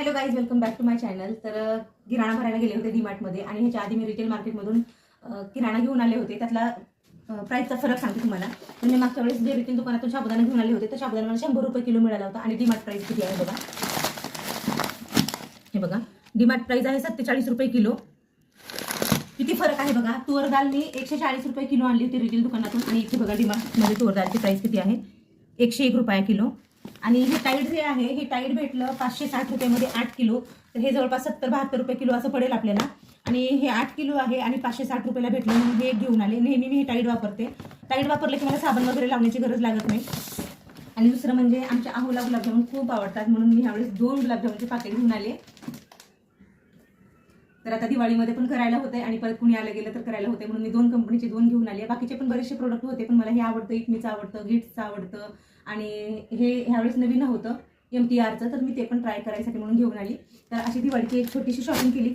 Hello guys welcome back to my channel तर किराणा भरायला गेले होते डीमार्टमध्ये आणि ह्याच्या आधी मी रिटेल मार्केटमधून किराणा घेऊन आले होते. त्यातला प्राईसचा फरक सांगते तुम्हाला. म्हणजे मी मागच्या वेळेस जे रिटेल दुकानातून साबुदाणा घेऊन आले होते तर साबुदाणा मला शंभर रुपये किलो मिळाला होता आणि डीमार्ट प्राईस किती आहे बघा. हे बघा. डीमार्ट प्राईस आहे सत्तेचाळीस रुपये किलो. किती फरक आहे बघा. तुवर दाल मी एकशे चाळीस रुपये किलो आणली होती रिटेल दुकानातून आणि इथे बघा डीमार्टमध्ये तुवर दालची प्राईस किती आहे? एकशे एक रुपया किलो. आणि हे टाईड जे आहे हे टाईड भेटलं पाचशे साठ रुपयामध्ये आठ किलो. तर हे जवळपास सत्तर बहात्तर रुपये किलो असं पडेल आपल्याला. आणि हे आठ किलो आहे आणि पाचशे साठ रुपयाला भेटलं म्हणून हे घेऊन आले. नेहमी मी हे टाईड वापरते. टाईड वापरलं की मला साबण वगैरे लावण्याची गरज लागत नाही. आणि दुसरं म्हणजे आमच्या आहोला गुलाबजामुन खूप आवडतात म्हणून मी ह्यावेळेस दोन गुलाबजामुनचे पाकिट घेऊन आले. तर आता दिवाळीमध्ये पण करायला होते आणि परत कुणी आलं गेलं तर करायला होते म्हणून मी दोन कंपनीचे दोन घेऊन आले बाकीचे पण बरेचसे प्रोडक्ट होते पण मला हे आवडतं इटमीचं आवडतं गिट्सचं आवडतं. आणि हे ह्यावेळेस नवीन होतं एम टी आरचं तर मी ते पण ट्राय करायसाठी म्हणून घेऊन आली. तर अशी दिवाळीची एक छोटीशी शॉपिंग केली.